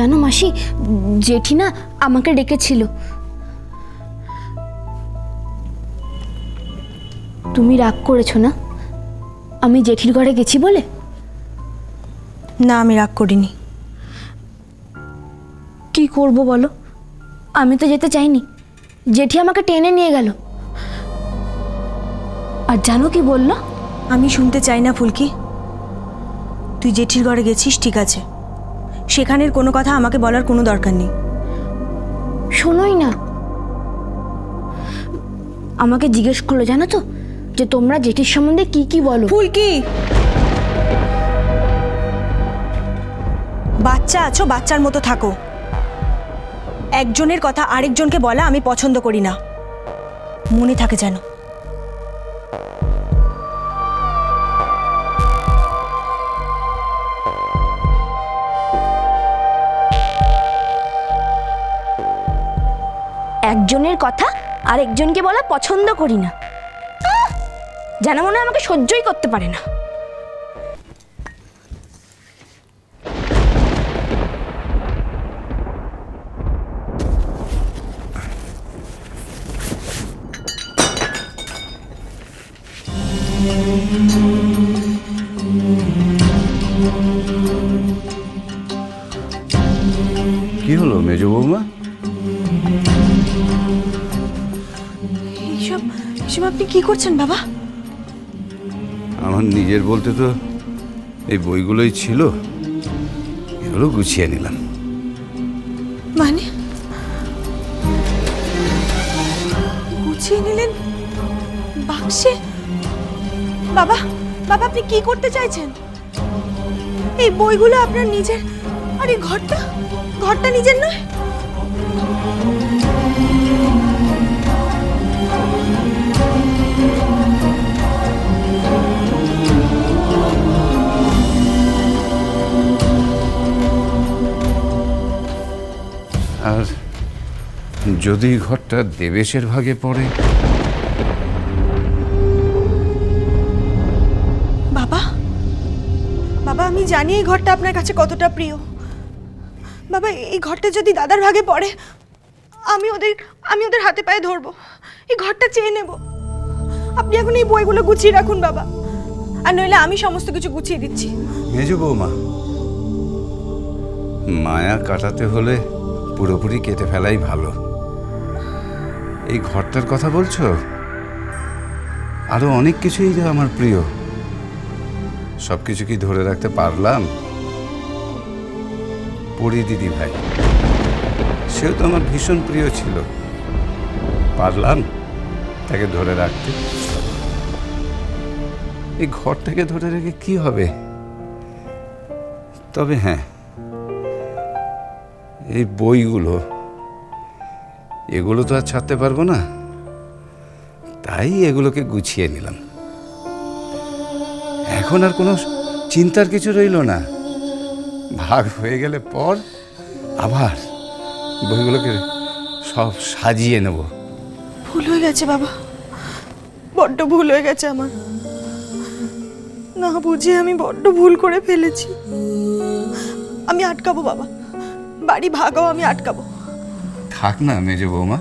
জানো মাসি জেঠি না আমাকে ডেকেছিল। তুমি রাগ করেছ না? আমি জেঠির ঘরে গেছি বলে? না আমি রাগ করিনি। কি করব বলো? আমি তো যেতে চাইনি। জেঠি আমাকে টেনে নিয়ে গেল। আর জানো কি বলল? আমি শুনতে চাই না ফুলকি। তুই জেঠির ঘরে গেছিস ঠিক আছে। সেখানের কোনো কথা আমাকে বলার কোনো দরকার নেই। শোনোই না। আমাকে জিজ্ঞেস করল জানো তো? যে তোমরা জেঠির সম্বন্ধে কি কি বলো? ফুলকি বাচ্চা আছো বাচ্চার মতো থাকো। একজনের কথা আরেকজনকে বলা আমি পছন্দ করি না। মনে থাকে যেন। একজনের কথা আর একজনকে বলা পছন্দ করি না। যেন মনে আমাকে সহ্যই করতে পারে না। কি হলো মেজ বৌমা? এইসব আপনি কি করছেন বাবা? আমার নিজের বলতে তো এই বইগুলোই ছিল। এগুলো গুছিয়ে নিলাম। মানে? গুছিয়ে নিলেন? বাক্সে? বাবা বাবা আপনি কি করতে চাইছেন? এই বইগুলো আপনার নিজের? আর এই ঘরটা? ঘরটা নিজের নয়? যদি ঘরটা দেবেশের ভাগে পড়ে? বাবা? বাবা আমি জানি এই ঘরটা আপনার কাছে কতটা প্রিয়। বাবা এই ঘরটা যদি দাদার ভাগে পড়ে আমি ওদের আমি ওদের হাতে পায়ে ধরবো। এই ঘরটা চেয়ে নেব। আপনি এখন এই বইগুলো গুছিয়ে রাখুন বাবা। আর নইলে আমি সমস্ত কিছু গুছিয়ে দিচ্ছি। মেজ বৌমা মায়া কাটাতে হলে পুরোপুরি কেটে ফেলাই ভালো। এই ঘরটার কথা বলছো? আরও অনেক কিছুই যে আমার প্রিয়। সব কিছু কি ধরে রাখতে পারলাম? পড়ি দিদি ভাই, সেও তো আমার ভীষণ প্রিয় ছিল। পারলাম তাকে ধরে রাখতে। এই ঘরটাকে ধরে রেখে কি হবে? তবে হ্যাঁ এই বইগুলো এগুলো তো আর ছাড়তে পারব না। তাই এগুলোকে গুছিয়ে নিলাম। এখন আর কোনো চিন্তার কিছু রইল না। ভাগ হয়ে গেলে পর আবার বইগুলোকে সব সাজিয়ে নেব। ভুল হয়ে গেছে বাবা। বড্ড ভুল হয়ে গেছে আমার। না বুঝে আমি বড্ড ভুল করে ফেলেছি। আমি আটকাবো বাবা। বাড়ি ভাগাও আমি আটকাবো। থাক না মেজে বৌমা।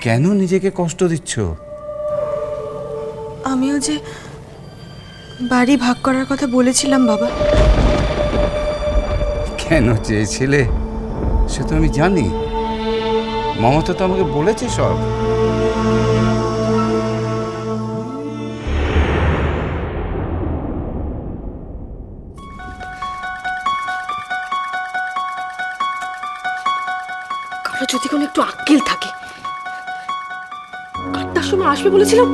কেন নিজেকে কষ্ট দিচ্ছ? আমিও যে বাড়ি ভাগ করার কথা বলেছিলাম বাবা। কেন চেয়েছিলে? সে তো আমি জানি। মমতা তো আমাকে বলেছে সব। আসবে বলেছিলাম?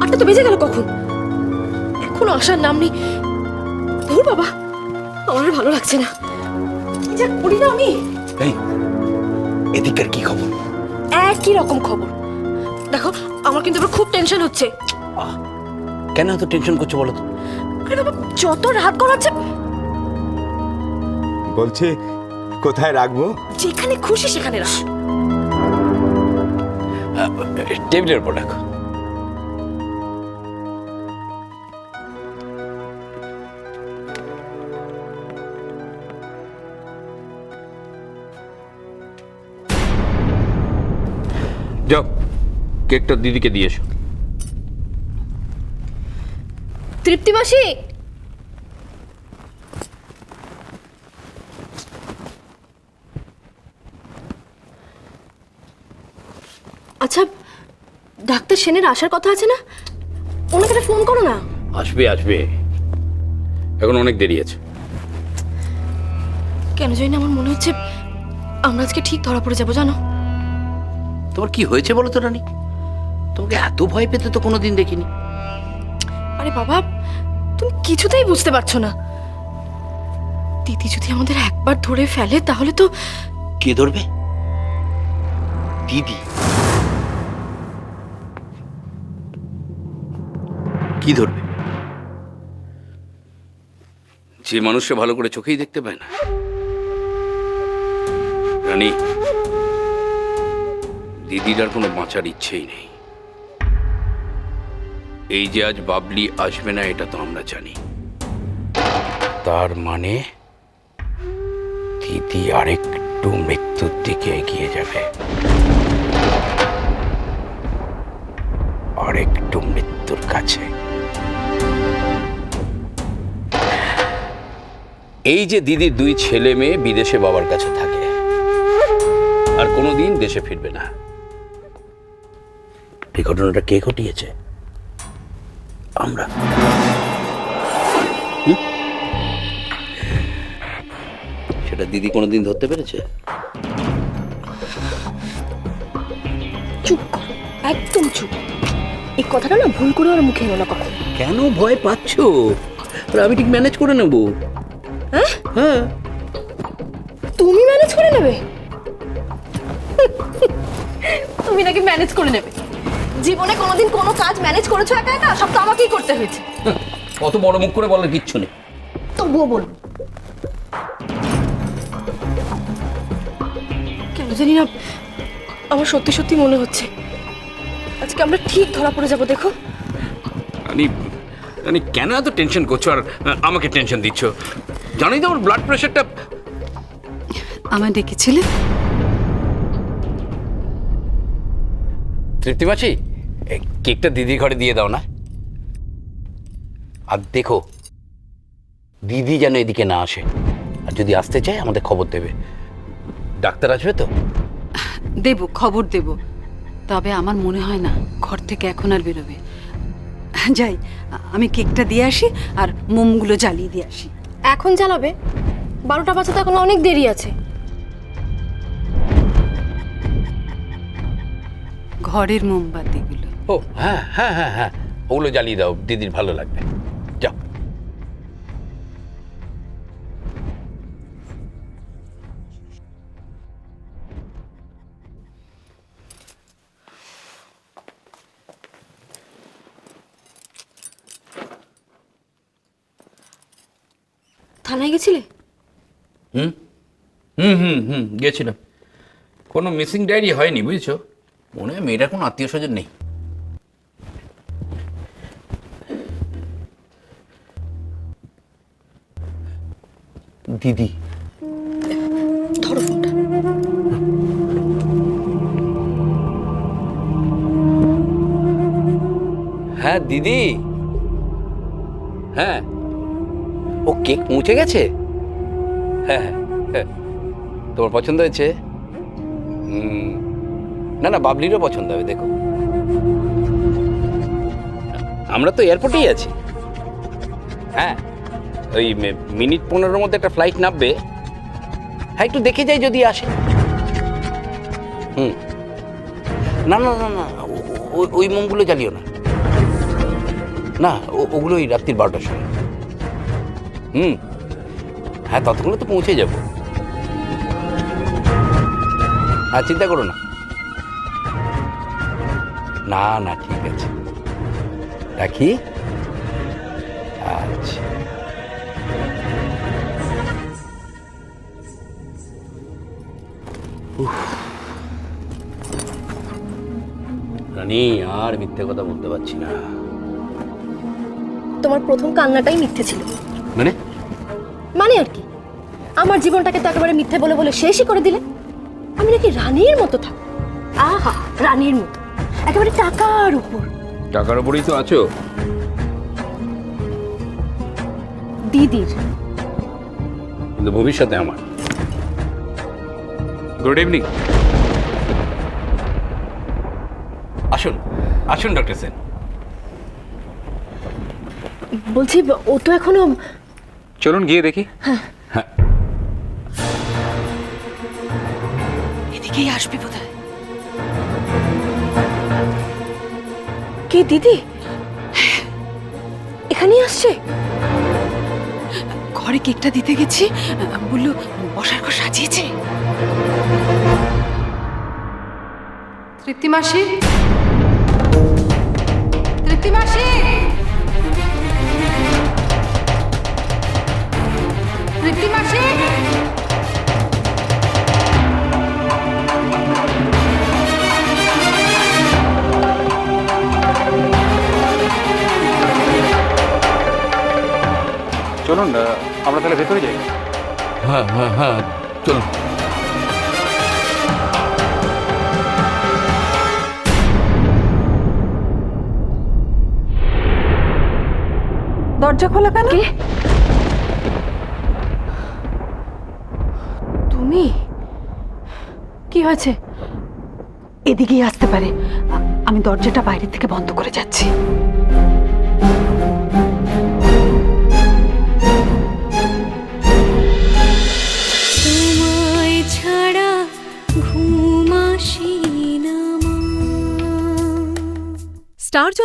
আটটা তো বেজে গেল কখন? এখনও আসার নাম নেই। ধুর বাবা আমার ভালো লাগছে না। যা করি না আমি। এই এদিকের কি খবর? একই রকম খবর। দেখো আমার কিন্তু এবার খুব টেনশন হচ্ছে। আহ, কেন এত টেনশন করছ বলো তো? আরে বাবা যত রাত করাচ্ছে বলছি কোথায় রাখব? যেখানে খুশি সেখানে রাখ। টেবিলের উপর রাখো। যাও কেকটা দিদিকে দিয়ে এসো। তৃপ্তি মাসি আচ্ছা ডাক্তার সেনের আসার কথা আছে না? ওনাকে একটা ফোন করো না। আসবে আসবে। এখন অনেক দেরি আছে। কেন জানি না আমার মনে হচ্ছে আমরা আজকে ঠিক ধরা পড়ে যাব জানো? তোমার কি হয়েছে বলো তো রানী? তোমাকে এত ভয় পেতে তো কোনোদিন দেখিনি। আরে বাবা তুমি কিছুতেই বুঝতে পারছ না। দিদি যদি আমাদের একবার ধরে ফেলে তাহলে তো কে ধরবে? দিদি কি ধরবে? যে মানুষকে ভালো করে চোখেই দেখতে পায় না। রানী, দিদির আর কোনো বাঁচার ইচ্ছেই নেই। এই যে আজ বাবলি আসবে না, এটা তো আমরা জানি। তার মানে দিদি আরেকটু মৃত্যুর দিকে এগিয়ে যাবে। আরেকটু মৃত্যুর কাছে। এই যে দিদির দুই ছেলে মেয়ে বিদেশে বাবার কাছে থাকে আর কোনোদিন দেশে ফিরবে না। এই ঘটনাটা কে ঘটিয়েছে? আমরা। সেটা দিদি কোনোদিন ধরতে পেরেছে? চুপ একদম চুপ। এই কথাটা না ভুল করে ওর মুখে এলো না কখন। কেন ভয় পাচ্ছ? আমি ঠিক ম্যানেজ করে নেব। হ্যাঁ? তুমি ম্যানেজ করে নেবে? তুমি নাকি ম্যানেজ করে নেবে? জীবনে কোনোদিন কোনো কাজ ম্যানেজ করেছ একা একা? সব তো আমাকেই করতে হয়েছে। অত বড় মুখ করে বলার কিচ্ছু নেই। তবুও বল কেন জানি না আমার সত্যি সত্যি মনে হচ্ছে। আজকে আমরা ঠিক ধরা পড়ে যাব দেখো। রানি রানি কেন এত টেনশন করছ? আর আমাকে টেনশন দিচ্ছ? জানোই তো আমার ব্লাড প্রেশারটা আমায় ডেকেছিলে? তৃপ্তি মাসি এই কেকটা দিদির ঘরে দিয়ে দাও না। আর দেখো দিদি যেন এদিকে না আসে। আর যদি আসতে চায় আমাদের খবর দেবে। ডাক্তার আসবে তো? দেব খবর দেব। তবে আমার মনে হয় না ঘর থেকে এখন আর বেরোবে। যাই আমি কেকটা দিয়ে আসি আর মোমগুলো জ্বালিয়ে দিয়ে আসি। এখন চালাবে? বারোটা বাজতে এখন অনেক দেরি আছে। ঘরের মোমবাতিগুলো। ও হ্যাঁ হ্যাঁ হ্যাঁ হ্যাঁ। ওগুলো জ্বালিয়ে দাও দিদির ভালো লাগবে। গেছিলে? হুম? হুম হুম হুম গেছিলাম। কোনো মিসিং ডায়েরি হয়নি বুঝেছ? মনে হয় মেয়েটার কোনো আত্মীয় স্বজন নেই। দিদি। ধরো ফোনটা। হ্যাঁ দিদি। হ্যাঁ। ও কেক পৌঁছে গেছে? হ্যাঁ হ্যাঁ, হ্যাঁ। তোমার পছন্দ হয়েছে? না না বাবলিরও পছন্দ হবে দেখো। আমরা তো এয়ারপোর্টেই আছি। হ্যাঁ ওই মিনিট পনেরোর মধ্যে একটা ফ্লাইট নামবে। হ্যাঁ একটু দেখে যাই যদি আসে। হুম। না না না না ওই মোমগুলো জ্বালিও না। না ওগুলো ওই রাত্রির বারোটার সময়। হুম। হ্যাঁ ততক্ষণে তো পৌঁছে যাব। হ্যাঁ চিন্তা করো না। না না ঠিক আছে। রাখি। আচ্ছা। রানী আর মিথ্যে কথা বলতে পারছি না। তোমার প্রথম কান্নাটাই মিথ্যে ছিল। মানে? মানে আর কি? আমার জীবনটাকে তো একেবারে মিথ্যে বলে বলে শেষই করে দিলে। আমি নাকি রানীর মতো থাক আহা রানীর মতো। একেবারে টাকার উপর। টাকার উপরেই তো আছো। দিদির। কিন্তু ভবিষ্যতে আমার। গুড ইভিনিং আসুন আসুন ডক্টর সেন বলছি ও তো এখনও চলুন গিয়ে দেখি। এদিকেই আসবে বোধ হয় কে দিদি? এখানেই আসছে? ঘরে কেকটা দিতে গেছি বলল বসার ঘর সাজিয়েছে। তৃপ্তি মাসি ভেতরে যাই। হ্যাঁ হ্যাঁ হ্যাঁ চলুন। দরজা খোলা কেন? তুমি? কি হয়েছে? এদিকেই আসতে পারে। আমি দরজাটা বাইরে থেকে বন্ধ করে যাচ্ছি।